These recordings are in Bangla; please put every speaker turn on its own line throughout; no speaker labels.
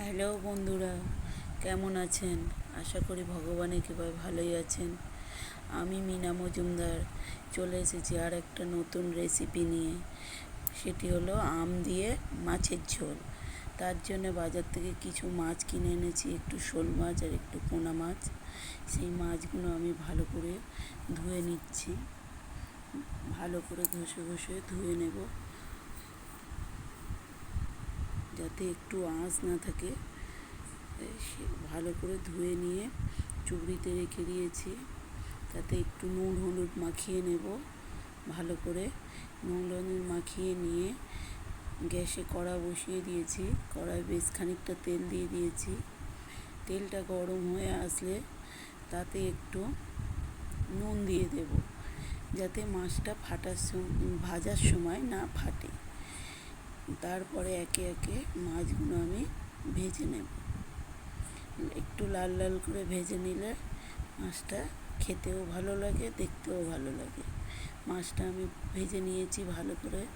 হ্যালো বন্ধুরা, কেমন আছেন? আশা করি ভগবানের কৃপায় ভালোই আছেন। আমি মিনা মজুমদার, চলে এসেছি আর একটা নতুন রেসিপি নিয়ে। সেটি হলো আম দিয়ে মাছের ঝোল। তার জন্য বাজার থেকে কিছু মাছ কিনে এনেছি, একটু শোল মাছ আর একটু পোনা মাছ। সেই মাছগুলো আমি ভালো করে ধুয়ে নিচ্ছি। ভালো করে ঘষে ঘষে ধুয়ে নেব। যাতে একটু আঁচ না থাকে ভালো করে ধুয়ে নিয়ে চুবড়িতে রেখে দিয়েছি। তাতে একটু নুন, হলুদ মাখিয়ে নেব। ভালো করে নুন, হলুদ মাখিয়ে নিয়ে গ্যাসে কড়া বসিয়ে দিয়েছি। কড়ায় বেশ খানিকটা তেল দিয়ে দিয়েছি। তেলটা গরম হয়ে আসলে তাতে একটু নুন দিয়ে দেব, যাতে মাছটা ফাটার ভাজার সময় না ফাটে। তারপরে একে একে মাছগুলো আমি ভেজে নেব। একটু লাল লাল করে ভেজে নিলে মাছটা খেতেও ভালো লাগে, দেখতেও ভালো লাগে। মাছটা আমি ভেজে নিয়েছি ভালো করে।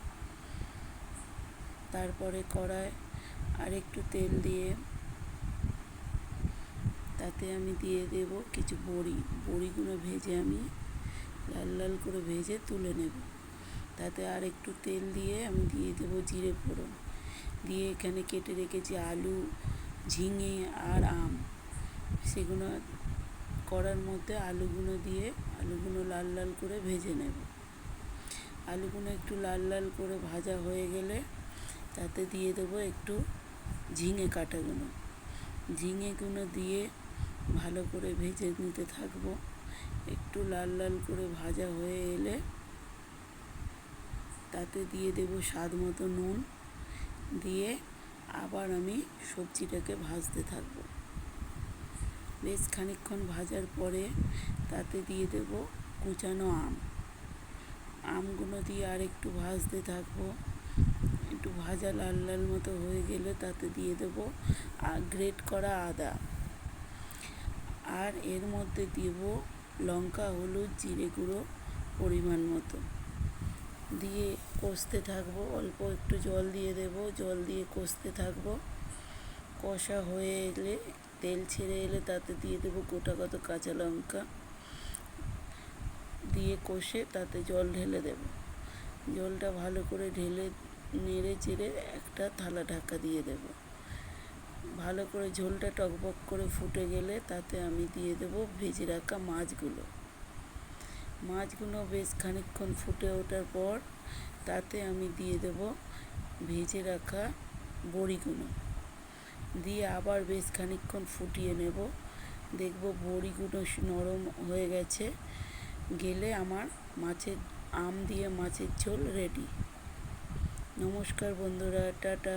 তারপরে কড়ায় আর একটু তেল দিয়ে তাতে আমি দিয়ে দেব কিছু বড়ি। বড়িগুলো ভেজে আমি লাল লাল করে ভেজে তুলে নেব। তাতে আর একটু তেল দিয়ে আমি দিয়ে দেবো জিরে ফোড়ন। দিয়ে এখানে কেটে রেখেছি আলু, ঝিঙে আর আম। সেগুলো করার মধ্যে আলুগুলো দিয়ে আলুগুলো লাল লাল করে ভেজে নেব। আলুগুলো একটু লাল লাল করে ভাজা হয়ে গেলে তাতে দিয়ে দেবো একটু ঝিঙে কাটাগুলো। ঝিঙেগুলো দিয়ে ভালো করে ভেজে নিতে থাকব। একটু লাল লাল করে ভাজা হয়ে এলে তাতে দিয়ে দেব স্বাদ মতো নুন। দিয়ে আবার আমি সবজিটাকে ভাজতে থাকব। বেশ খানিকক্ষণ ভাজার পরে তাতে দিয়ে দেব কুচানো আম। আমগুলো দিয়ে আর একটু ভাজতে থাকব। একটু ভাজা লাল লাল মতো হয়ে গেলে তাতে দিয়ে দেব গ্রেট করা আদা। আর এর মধ্যে দেব লঙ্কা, হলুদ, জিরে গুঁড়ো পরিমাণ মতো। দিয়ে কষতে থাকব। অল্প একটু জল দিয়ে দেব। জল দিয়ে কষতে থাকব। কষা হয়ে এলে, তেল ছেড়ে এলে তাতে দিয়ে দেবো গোটা কত কাঁচা লঙ্কা। দিয়ে কষে তাতে জল ঢেলে দেব। জলটা ভালো করে ঢেলে, নেড়ে চেড়ে একটা থালা ঢাকা দিয়ে দেব। ভালো করে ঝোলটা টকবক করে ফুটে গেলে তাতে আমি দিয়ে দেব ভেজে রাখা মাছগুলো। মাছগুলো বেশ খানিকক্ষণ ফুটে ওঠার পর তাতে আমি দিয়ে দেব ভেজে রাখা বড়িগুলো। দিয়ে আবার বেশ খানিকক্ষণ ফুটিয়ে নেব। দেখব বড়িগুলো নরম হয়ে গেছে। গেলে আমার মাছের আম দিয়ে মাছের ঝোল রেডি। নমস্কার বন্ধুরা, টাটা।